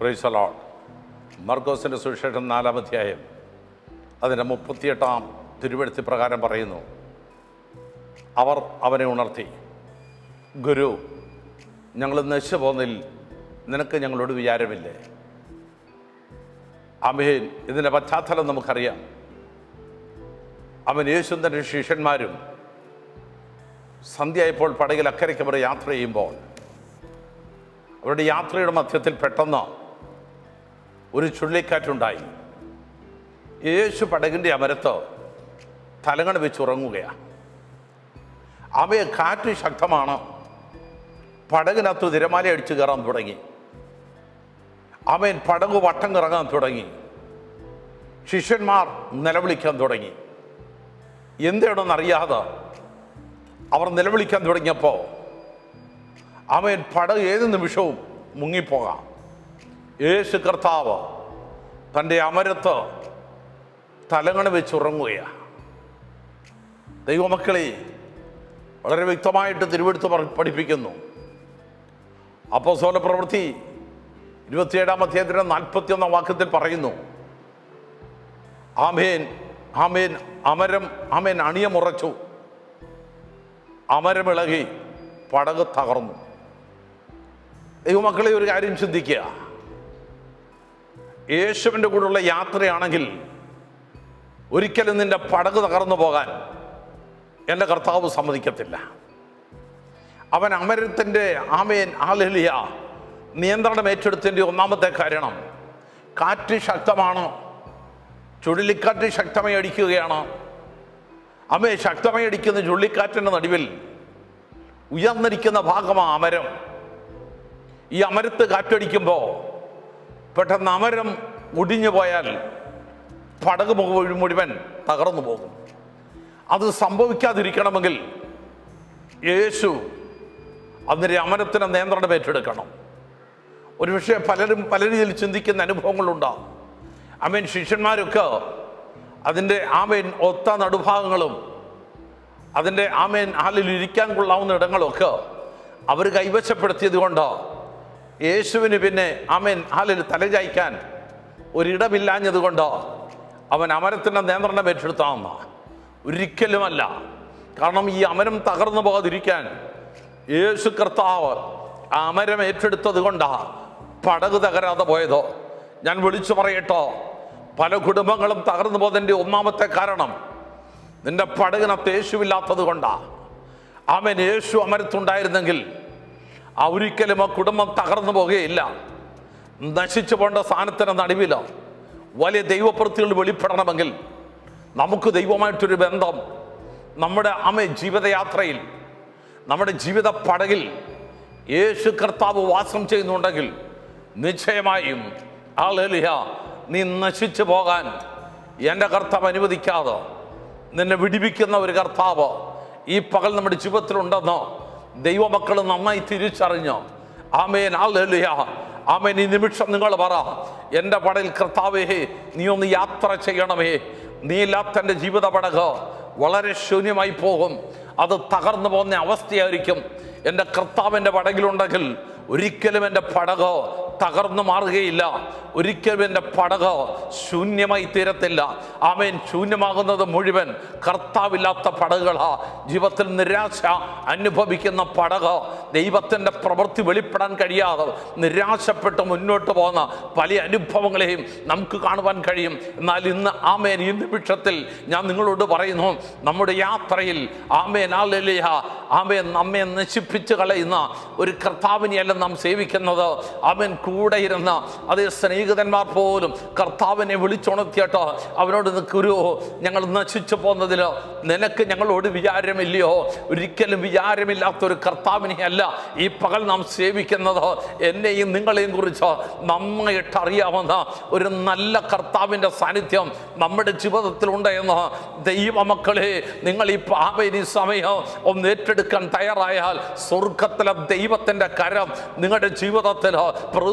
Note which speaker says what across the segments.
Speaker 1: പ്രൈസലോൺ മർക്കോസിന്റെ സുവിശേഷം നാലാം അധ്യായം അതിന്റെ മുപ്പത്തിയെട്ടാം തിരുവഴുത്തി പ്രകാരം പറയുന്നു. അവർ അവനെ ഉണർത്തി ഗുരു ഞങ്ങൾ നശിച്ചു പോന്നിൽ നിനക്ക് ഞങ്ങളോട് വിചാരമില്ലേ? അമീൻ. ഇതിന്റെ പശ്ചാത്തലം നമുക്കറിയാം. അവൻ യേശുന്തന്റെ ശിഷ്യന്മാരും സന്ധ്യയായപ്പോൾ പടകിൽ അക്കരയ്ക്ക് അവർ യാത്ര ചെയ്യുമ്പോൾ അവരുടെ യാത്രയുടെ മധ്യത്തിൽ പെട്ടെന്ന് ഒരു ചുഴലിക്കാറ്റുണ്ടായി. യേശു പടകിന്റെ അമരത്ത് തലങ്ങണ വെച്ച് ഉറങ്ങുകയാണ്. അവയെ കാറ്റ് ശക്തമാണ്. പടകിനകത്ത് തിരമാല അടിച്ചു കയറാൻ തുടങ്ങി. അവൻ പടകു വട്ടം കറങ്ങാൻ തുടങ്ങി. ശിഷ്യന്മാർ നിലവിളിക്കാൻ തുടങ്ങി. എന്താണെന്നറിയാതെ അവർ നിലവിളിക്കാൻ തുടങ്ങിയപ്പോൾ അവൻ പടക് ഏത് നിമിഷവും മുങ്ങിപ്പോകാം. യേശു കർത്താവ് തന്റെ അമരത്ത് തലങ്ങണ വെച്ച് ഉറങ്ങുകയാണ് ദൈവമക്കളെ വളരെ വ്യക്തമായിട്ട് തിരുവെടുത്ത് പഠിപ്പിക്കുന്നു. അപ്പോൾ സോല പ്രവൃത്തി ഇരുപത്തിയേഴാം അധ്യായത്തിന്റെ നാൽപ്പത്തിയൊന്നാം വാക്യത്തിൽ പറയുന്നു. ആമേൻ ആമേൻ അമരം ആമേൻ അണിയമുറച്ചു അമരമിളകി പടക് തകർന്നു. ദൈവമക്കളെ ഒരു കാര്യം ചിന്തിക്കുക. യേശുവിന്റെ കൂടെയുള്ള യാത്രയാണെങ്കിൽ ഒരിക്കലും നിന്റെ പടക് തകർന്നു പോകാൻ എന്റെ കർത്താവ് സമ്മതിക്കത്തില്ല. അവൻ അമരത്തിന്റെ ആമേൻ ആലലിയ നിയന്ത്രണം ഏറ്റെടുത്തതിന്റെ ഒന്നാമത്തെ കാരണം കാറ്റ് ശക്തമാണ്. ചുഴലിക്കാറ്റ് ശക്തമായി അടിക്കുകയാണ്. അമ്മയെ ശക്തമായി അടിക്കുന്ന ചുഴലിക്കാറ്റിന്റെ നടുവിൽ ഉയർന്നിരിക്കുന്ന ഭാഗമാണ് അമരം. ഈ അമരത്ത് കാറ്റടിക്കുമ്പോൾ പെട്ടെന്ന് അമരം മുടിഞ്ഞു പോയാൽ പടക് മുഴുവൻ തകർന്നു പോകും. അത് സംഭവിക്കാതിരിക്കണമെങ്കിൽ യേശു അതിന്റെ അമരത്തിന് നിയന്ത്രണം ഏറ്റെടുക്കണം. ഒരുപക്ഷെ പലരും പല രീതിയിൽ ചിന്തിക്കുന്ന അനുഭവങ്ങളുണ്ടാവും അമീൻ ശിഷ്യന്മാരൊക്കെ അതിന്റെ ആമേൻ ഒത്ത നടുഭാഗങ്ങളും അതിന്റെ ആമേൻ ആലിൽ ഇരിക്കാൻ കൊള്ളാവുന്ന ഇടങ്ങളൊക്കെ അവർ കൈവശപ്പെടുത്തിയത് കൊണ്ട് യേശുവിന് പിന്നെ അമൻ ഹാലിൽ തലചായ്ക്കാൻ ഒരിടമില്ലാഞ്ഞത് കൊണ്ട് അവൻ അമരത്തിന്റെ നിയന്ത്രണം ഏറ്റെടുത്താവുന്ന ഒരിക്കലുമല്ല. കാരണം ഈ അമരം തകർന്നു പോകാതിരിക്കാൻ യേശു കർത്താവ് ആ അമരം ഏറ്റെടുത്തത് കൊണ്ടാ പടക് തകരാതെ പോയതോ. ഞാൻ വിളിച്ചു പറയട്ടോ പല കുടുംബങ്ങളും തകർന്നു പോകുന്നതിന്റെ ഒന്നാമത്തെ കാരണം നിന്റെ പടകിനകത്ത് യേശുവില്ലാത്തത് കൊണ്ടാ അവൻ യേശു അമരത്തുണ്ടായിരുന്നെങ്കിൽ ആ ഒരിക്കലും ആ കുടുംബം തകർന്നു പോകുകയില്ല. നശിച്ചു പോകേണ്ട സ്ഥാനത്തിന് നടുവില്ല വലിയ ദൈവപ്രവൃത്തികൾ വെളിപ്പെടണമെങ്കിൽ നമുക്ക് ദൈവമായിട്ടൊരു ബന്ധം നമ്മുടെ അമ്മ ജീവിതയാത്രയിൽ നമ്മുടെ ജീവിത പടകിൽ യേശു കർത്താവ് വാസം ചെയ്യുന്നുണ്ടെങ്കിൽ നിശ്ചയമായും ആളിയ നീ നശിച്ചു പോകാൻ എന്റെ കർത്താവ് അനുവദിക്കാതെ നിന്നെ വിടിവിക്കുന്ന ഒരു കർത്താവ് ഈ പകൽ നമ്മുടെ ജീവിതത്തിലുണ്ടെന്നോ ദൈവമക്കൾ നന്നായി തിരിച്ചറിഞ്ഞോ. ആമേൻ ആളിയ ആമേൻ ഈ നിമിഷം നിങ്ങൾ പറ. എന്റെ പടയിൽ കർത്താവേ നീ ഒന്ന് യാത്ര ചെയ്യണമേ. നീ ഇല്ലാത്ത എന്റെ ജീവിത പടക വളരെ ശൂന്യമായി പോകും. അത് തകർന്നു പോകുന്ന അവസ്ഥയായിരിക്കും. എന്റെ കർത്താവിന്റെ പടകിലുണ്ടെങ്കിൽ ഒരിക്കലും എന്റെ പടക് തകർന്നു മാറുകയില്ല. ഒരിക്കലും എന്റെ പടക ശൂന്യമായി തീരത്തില്ല. ആമേൻ. ശൂന്യമാകുന്നത് മുഴുവൻ കർത്താവില്ലാത്ത പടകളാ ജീവിതത്തിൽ നിരാശ അനുഭവിക്കുന്ന പടക ദൈവത്തിന്റെ പ്രവൃത്തി വെളിപ്പെടാൻ കഴിയാതെ നിരാശപ്പെട്ട് മുന്നോട്ട് പോകുന്ന പല അനുഭവങ്ങളെയും നമുക്ക് കാണുവാൻ കഴിയും. എന്നാൽ ഇന്ന് ആമേൻ ഈ നിമിഷത്തിൽ ഞാൻ നിങ്ങളോട് പറയുന്നു നമ്മുടെ യാത്രയിൽ ആമേൻ ആലലിയ ആമേൻ നമ്മെ നശിപ്പിച്ച് കളയുന്ന ഒരു കർത്താവിനെയല്ല നാം സേവിക്കുന്നത്. അവൻ കൂടെ ഇരുന്ന അതേ സ്നേഹിതന്മാർ പോലും കർത്താവിനെ വിളിച്ചുണർത്തിയിട്ട് അവരോട് നിൽക്കുരു ഞങ്ങൾ നശിച്ചു പോകുന്നതിൽ നിനക്ക് ഞങ്ങളോട് വിചാരമില്ലയോ? ഒരിക്കലും വിചാരമില്ലാത്ത ഒരു കർത്താവിനെ അല്ല ഈ പകൽ നാം സേവിക്കുന്നത്. എന്നെയും നിങ്ങളെയും കുറിച്ച് നന്നായിട്ട് അറിയാവുന്ന ഒരു നല്ല കർത്താവിന്റെ സാന്നിധ്യം നമ്മുടെ ജീവിതത്തിലുണ്ട് എന്ന് ദൈവമക്കളെ നിങ്ങൾ ഈ പാപനി സമയം ഒന്ന് ഏറ്റെടുക്കാൻ തയ്യാറായാൽ സ്വർഗത്തിലെ ദൈവത്തിന്റെ കരം നിങ്ങളുടെ ജീവിതത്തിൽ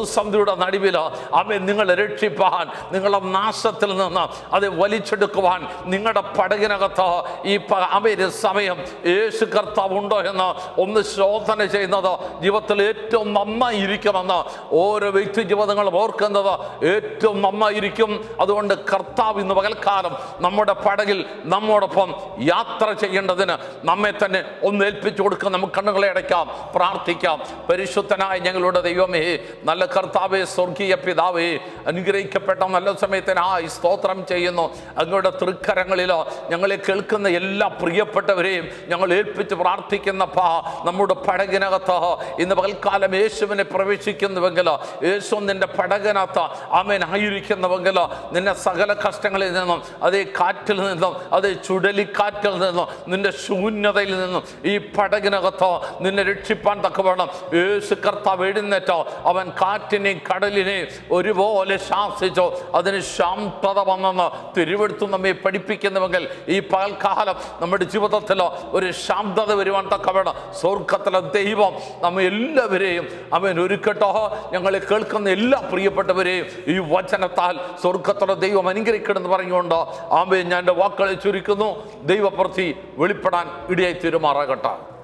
Speaker 1: പ്രതിസന്ധിയുടെ നടുവിൽ അവൻ നിങ്ങളെ രക്ഷിപ്പാൻ നിങ്ങളെ നാശത്തിൽ നിന്ന് അത് വലിച്ചെടുക്കുവാൻ നിങ്ങളുടെ പടകിനകത്ത് ഈ അവർ സമയം യേശു കർത്താവ് ഉണ്ടോ എന്ന് ഒന്ന് ശോധന ചെയ്യുന്നത് ജീവിതത്തിൽ ഏറ്റവും നന്നായി ഇരിക്കുമെന്ന് ഓരോ വ്യക്തി ജീവിതങ്ങളും ഓർക്കുന്നത് ഏറ്റവും നന്നായിരിക്കും. അതുകൊണ്ട് കർത്താവ് ഇന്ന് പകൽക്കാലം നമ്മുടെ പടകിൽ നമ്മോടൊപ്പം യാത്ര ചെയ്യേണ്ടതിന് നമ്മെ തന്നെ ഒന്ന് ഏൽപ്പിച്ചു കൊടുക്കുക നമുക്ക് കണ്ണുകളെ അടയ്ക്കാം പ്രാർത്ഥിക്കാം. പരിശുദ്ധനായ ഞങ്ങളുടെ ദൈവമേ നല്ല കർത്താവേ സ്വർഗീയ പിതാവേ അനുഗ്രഹിക്കപ്പെട്ട നല്ല സമയത്തിനായി സ്തോത്രം ചെയ്യുന്നു. അങ്ങയുടെ തൃക്കരങ്ങളിലോ ഞങ്ങളെ കേൾക്കുന്ന എല്ലാ പ്രിയപ്പെട്ടവരെയും ഞങ്ങൾ ഏൽപ്പിച്ച് പ്രാർത്ഥിക്കുന്ന പാ നമ്മുടെ പടകിനകത്ത് ഇന്ന് പകൽക്കാലം യേശുവിനെ പ്രവേശിക്കുന്നുവെങ്കിലോ യേശു നിന്റെ പടകിനകത്ത് അവൻ ആയിരിക്കുന്നുവെങ്കിലോ നിന്നെ സകല കഷ്ടങ്ങളിൽ നിന്നും അതേ കാറ്റിൽ നിന്നും അതേ ചുഴലിക്കാറ്റിൽ നിന്നും നിന്റെ ശൂന്യതയിൽ നിന്നും ഈ പടകിനകത്തോ നിന്നെ രക്ഷിപ്പാൻ തക്കവണ്ണം യേശു കർത്താവ് എഴുന്നേറ്റോ അവൻ കാറ്റിനെയും കടലിനെ ഒരുപോലെ ശാസിച്ചോ അതിന് ശാന്തത വന്നെന്ന് തിരുവെടുത്തു നമ്മെ പഠിപ്പിക്കുന്നുവെങ്കിൽ ഈ പകൽക്കാലം നമ്മുടെ ജീവിതത്തിലോ ഒരു ശാന്തത വരുവാൻ തക്കവേണം സ്വർഗത്തിലെ ദൈവം നമ്മെ എല്ലാവരെയും അവൻ ഒരുക്കട്ടോ. ഞങ്ങളെ കേൾക്കുന്ന എല്ലാ പ്രിയപ്പെട്ടവരെയും ഈ വചനത്താൽ സ്വർഗത്തിലെ ദൈവം അനുഗ്രഹിക്കണമെന്ന് പറഞ്ഞുകൊണ്ട് ആമേ ഞാൻ എന്റെ വാക്കുകളെ ചുരുക്കുന്നു. ദൈവപ്രതി വെളിപ്പെടാൻ ഇടയായി തീരുമാറാകട്ടെ.